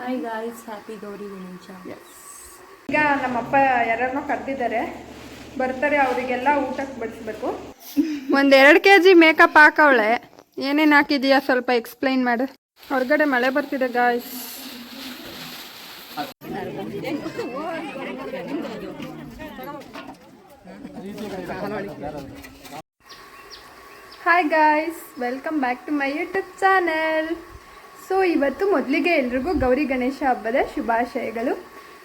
Hi guys happy Gauri Ganesha ಈಗ ನಮ್ಮಪ್ಪ ಯಾರನ್ನೋ ಕರೆದಿದ್ದಾರೆ. ಬರ್ತಾರೆ ಅವರಿಗೆಲ್ಲ ಊಟಕ್ಕೆ ಬಡಿಸ್ಬೇಕು. ಒಂದು ಎರಡು ಕೆ ಜಿ ಮೇಕಪ್ ಹಾಕವಳೆ. ಏನೇನು ಹಾಕಿದೀಯಾ ಸ್ವಲ್ಪ ಎಕ್ಸ್ಪ್ಲೈನ್ ಮಾಡು. ಹೊರಗಡೆ ಮಳೆ ಬರ್ತಿದೆ guys hi guys welcome back to my YouTube channel so ಇವತ್ತು ಮೊದಲಿಗೆ ಎಲ್ರಿಗೂ ಗೌರಿ ಗಣೇಶ ಹಬ್ಬದ ಶುಭಾಶಯಗಳು.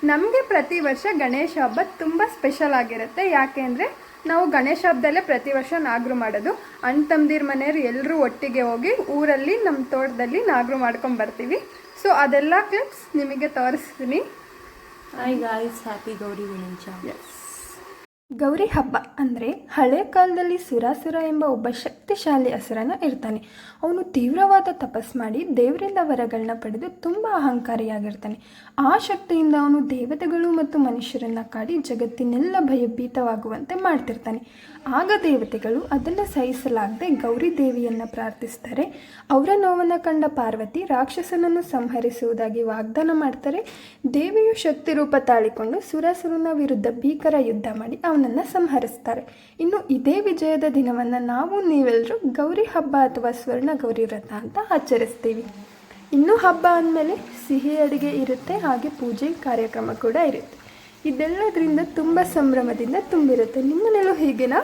ನಮಗೆ ಪ್ರತಿ ವರ್ಷ ಗಣೇಶ ಹಬ್ಬ ತುಂಬ ಸ್ಪೆಷಲ್ ಆಗಿರುತ್ತೆ. ಯಾಕೆ ಅಂದರೆ ನಾವು ಗಣೇಶ ಹಬ್ಬದಲ್ಲೇ ಪ್ರತಿ ವರ್ಷ ನಾಗರು ಮಾಡೋದು. ಅಣ್ಣ ತಮ್ಮದಿರ ಮನೆಯವರು ಎಲ್ಲರೂ ಒಟ್ಟಿಗೆ ಹೋಗಿ ಊರಲ್ಲಿ ನಮ್ಮ ತೋಟದಲ್ಲಿ ನಾಗರು ಮಾಡ್ಕೊಂಡು ಬರ್ತೀವಿ. ಸೊ ಅದೆಲ್ಲ ಕ್ಲಿಪ್ಸ್ ನಿಮಗೆ ತೋರಿಸ್ತೀನಿ. Guys happy Gauri Ganesha. Gauri ಹಬ್ಬ ಅಂದರೆ ಹಳೆ ಕಾಲದಲ್ಲಿ ಸುರಾಸುರ ಎಂಬ ಒಬ್ಬ ಶಕ್ತಿಶಾಲಿ ಹಸುರನ ಇರ್ತಾನೆ. ಅವನು ತೀವ್ರವಾದ ತಪಸ್ ಮಾಡಿ ದೇವರಿಂದ ವರಗಳನ್ನ ಪಡೆದು ತುಂಬ ಅಹಂಕಾರಿಯಾಗಿರ್ತಾನೆ. ಆ ಶಕ್ತಿಯಿಂದ ಅವನು ದೇವತೆಗಳು ಮತ್ತು ಮನುಷ್ಯರನ್ನ ಕಾಡಿ ಜಗತ್ತಿನೆಲ್ಲ ಭಯಭೀತವಾಗುವಂತೆ ಮಾಡ್ತಿರ್ತಾನೆ. ಆಗ ದೇವತೆಗಳು ಅದನ್ನು ಸಹಿಸಲಾಗದೆ ಗೌರಿ ದೇವಿಯನ್ನು ಪ್ರಾರ್ಥಿಸ್ತಾರೆ. ಅವರ ನೋವನ್ನು ಕಂಡ ಪಾರ್ವತಿ ರಾಕ್ಷಸನನ್ನು ಸಂಹರಿಸುವುದಾಗಿ ವಾಗ್ದಾನ ಮಾಡ್ತಾರೆ. ದೇವಿಯು ಶಕ್ತಿ ರೂಪ ತಾಳಿಕೊಂಡು ಸುರಾಸುರನ ವಿರುದ್ಧ ಭೀಕರ ಯುದ್ಧ ಮಾಡಿ ಅವನನ್ನು ಸಂಹರಿಸ್ತಾರೆ. ಇನ್ನು ಇದೇ ವಿಜಯದ ದಿನವನ್ನು ನಾವು ನೀವೆಲ್ಲರೂ ಗೌರಿ ಹಬ್ಬ ಅಥವಾ ಸ್ವರ್ಣ ಗೌರಿ ವ್ರತ ಅಂತ ಆಚರಿಸ್ತೀವಿ. ಇನ್ನು ಹಬ್ಬ ಅಂದಮೇಲೆ ಸಿಹಿ ಅಡುಗೆ ಇರುತ್ತೆ, ಹಾಗೆ ಪೂಜೆ ಕಾರ್ಯಕ್ರಮ ಕೂಡ ಇರುತ್ತೆ. ಇದೆಲ್ಲದರಿಂದ ತುಂಬ ಸಂಭ್ರಮದಿಂದ ತುಂಬಿರುತ್ತೆ. ನಿಮ್ಮನೆಯಲ್ಲೂ ಹೀಗೇನಾ?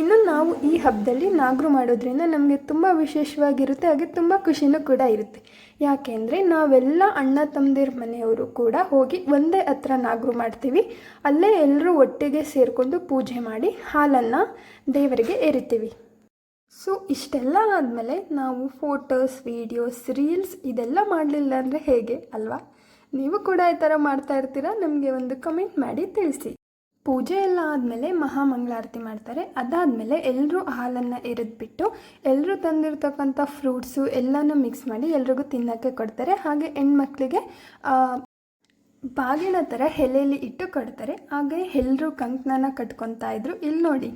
ಇನ್ನು ನಾವು ಈ ಹಬ್ಬದಲ್ಲಿ ನಾಗರು ಮಾಡೋದ್ರಿಂದ ನಮಗೆ ತುಂಬ ವಿಶೇಷವಾಗಿರುತ್ತೆ, ಹಾಗೆ ತುಂಬ ಖುಷಿನೂ ಕೂಡ ಇರುತ್ತೆ. ಯಾಕೆಂದರೆ ನಾವೆಲ್ಲ ಅಣ್ಣ ತಮ್ಮದಿರ ಮನೆಯವರು ಕೂಡ ಹೋಗಿ ಒಂದೇ ಹತ್ರ ನಾಗರು ಮಾಡ್ತೀವಿ. ಅಲ್ಲೇ ಎಲ್ಲರೂ ಒಟ್ಟಿಗೆ ಸೇರಿಕೊಂಡು ಪೂಜೆ ಮಾಡಿ ಹಾಲನ್ನು ದೇವರಿಗೆ ಎರಿತೀವಿ ಸೊ, ಇಷ್ಟೆಲ್ಲ ಆದಮೇಲೆ ನಾವು ಫೋಟೋಸ್, ವೀಡಿಯೋಸ್, ರೀಲ್ಸ್ ಇದೆಲ್ಲ ಮಾಡಲಿಲ್ಲ ಅಂದರೆ ಹೇಗೆ ಅಲ್ವಾ? ನೀವು ಕೂಡ ಈ ಥರ ಮಾಡ್ತಾ ಇರ್ತೀರಾ? ನಮಗೆ ಒಂದು ಕಮೆಂಟ್ ಮಾಡಿ ತಿಳಿಸಿ. ಪೂಜೆ ಎಲ್ಲ ಆದಮೇಲೆ ಮಹಾಮಂಗಳಾರತಿ ಮಾಡ್ತಾರೆ. ಅದಾದಮೇಲೆ ಎಲ್ಲರೂ ಹಾಲನ್ನು ಎರೆದ್ಬಿಟ್ಟು ಎಲ್ಲರೂ ತಂದಿರ್ತಕ್ಕಂಥ ಫ್ರೂಟ್ಸು ಎಲ್ಲನೂ ಮಿಕ್ಸ್ ಮಾಡಿ ಎಲ್ರಿಗೂ ತಿನ್ನೋಕ್ಕೆ ಕೊಡ್ತಾರೆ. ಹಾಗೆ ಹೆಣ್ಮಕ್ಳಿಗೆ ಬಾಗಿನ ಥರ ಎಲೆಯಲ್ಲಿ ಇಟ್ಟು ಕೊಡ್ತಾರೆ. ಹಾಗೆ ಎಲ್ಲರೂ ಕಂಕಣನ ಕಟ್ಕೊತಾ ಇದ್ರು. ಇಲ್ಲಿ ನೋಡಿ.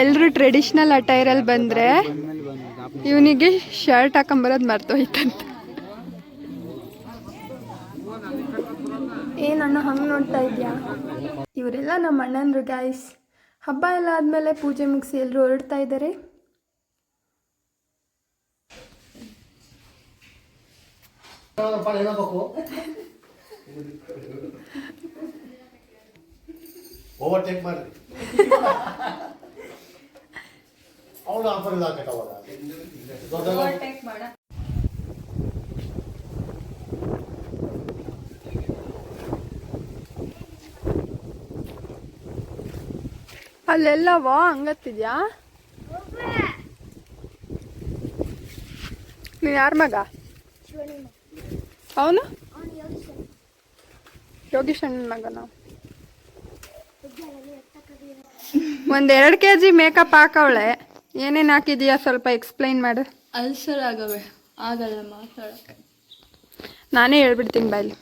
ಎಲ್ಲರೂ ಟ್ರೆಡಿಷ್ನಲ್ ಅಟೈರಲ್ಲಿ ಬಂದರೆ, ಇವನಿಗೆ ಶರ್ಟ್ ಹಾಕೊಂಬರೋದು ಮರ್ತೋಯ್ತಂತ. ಏನಣ್ಣ ಹಂಗೆ ನೋಡ್ತಾ ಇದೆಯಾ? ಇವರೆಲ್ಲ ನಮ್ಮ ಅಣ್ಣನರು ಗಾಯ್ಸ್ ಹಬ್ಬ ಎಲ್ಲ ಆದಮೇಲೆ ಪೂಜೆ ಮುಗಿಸಿ ಎಲ್ಲರೂ ಹೊರಡ್ತಾ ಇದ್ದಾರೆ ಓವರ್ಟೇಕ್ ಅವನು ಆಫರ್ ಇಲ್ಲ ಹಾಕಟ ಅವಾಗ ದೊಡ್ಡ ಅಲ್ಲೆಲ್ಲ ವಾ ಹಂಗತ್ತಿದ್ಯಾ? ನೀನು ಯಾರ ಮಗ? ಅವನು? ಯೋಗೀಶ್ ಅಣ್ಣನ ಮಗನ? ಒಂದೆರಡು ಕೆ ಜಿ ಮೇಕಪ್ ಹಾಕವಳೆ. ಏನೇನು ಹಾಕಿದೀಯಾ ಸ್ವಲ್ಪ ಎಕ್ಸ್ಪ್ಲೈನ್ ಮಾಡು. ಅಲ್ಸರ್ ಆಗವೆ ಆಗಲ್ಲ ಮಾತಾಡಕ್ಕೆ. ನಾನೇ ಹೇಳ್ಬಿಡ್ತೀನಿ ಬಾಯ್ಲಿ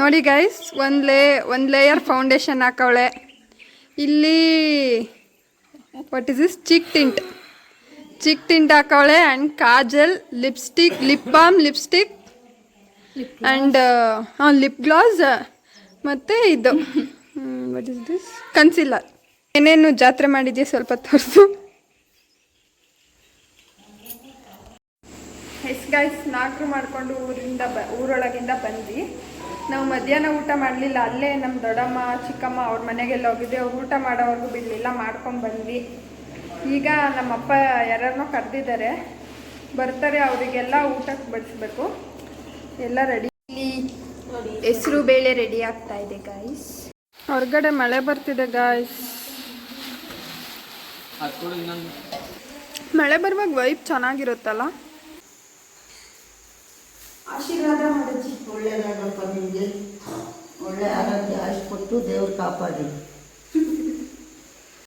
ನೋಡಿ ಗೈಸ್ ಒಂದು ಲೇ ಒಂದು ಲೇಯರ್ ಫೌಂಡೇಶನ್ ಹಾಕವಳೆ. ಇಲ್ಲಿ what is is cheek tint cheek tint ಹಾಕವಳೆ and kajal lipstick lip balm lipstick and hmm lip gloss ಮತ್ತು ಇದು. ವಾಟ್ ಇಸ್ ದಿಸ್ ಕನ್ಸಿಲ್ಲರ್ ಏನೇನು ಜಾತ್ರೆ ಮಾಡಿದ್ಯಾ ಸ್ವಲ್ಪ ತೋರಿಸು. ಎಸ್ ಗೈಸ್ ನಾಲ್ಕು ಮಾಡಿಕೊಂಡು ಊರಿಂದ ಬ ಊರೊಳಗಿಂದ ಬಂದ್ವಿ. ನಾವು ಮಧ್ಯಾಹ್ನ ಊಟ ಮಾಡಲಿಲ್ಲ. ಅಲ್ಲೇ ನಮ್ಮ ದೊಡ್ಡಮ್ಮ ಚಿಕ್ಕಮ್ಮ ಅವ್ರ ಮನೆಗೆಲ್ಲ ಹೋಗಿದ್ದೆ ಅವ್ರು ಊಟ ಮಾಡೋವರೆಗೂ ಬಿಡಲಿಲ್ಲ ಮಾಡ್ಕೊಂಡು ಬಂದ್ವಿ. ಈಗ ನಮ್ಮಪ್ಪ ಯಾರನ್ನೋ ಕರೆದಿದ್ದಾರೆ. ಬರ್ತಾರೆ ಅವರಿಗೆಲ್ಲ ಊಟಕ್ಕೆ ಬಡಿಸ್ಬೇಕು. ಎಲ್ಲ ರೆಡಿ ಹೆಸರು ಬೇಳೆ ರೆಡಿ ಆಗ್ತಾ ಇದೆ ಗಾಯ್ಸ್ ಹೊರಗಡೆ ಮಳೆ ಬರ್ತಿದೆ ಗಾಯ್ಸ್ ಮಳೆ ಬರುವಾಗ ವೈಪ್ ಚೆನ್ನಾಗಿರುತ್ತಲ್ಲ? ಆಶೀರ್ವಾದ ಮಾಡಿದ್ವಿ ಒಳ್ಳೆಯದಾಗಪ್ಪ ನಿಮಗೆ. ಒಳ್ಳೆ ಆರೋಗ್ಯ ಆಯುಷ್ ಕೊಟ್ಟು ದೇವ್ರು ಕಾಪಾಡಿ.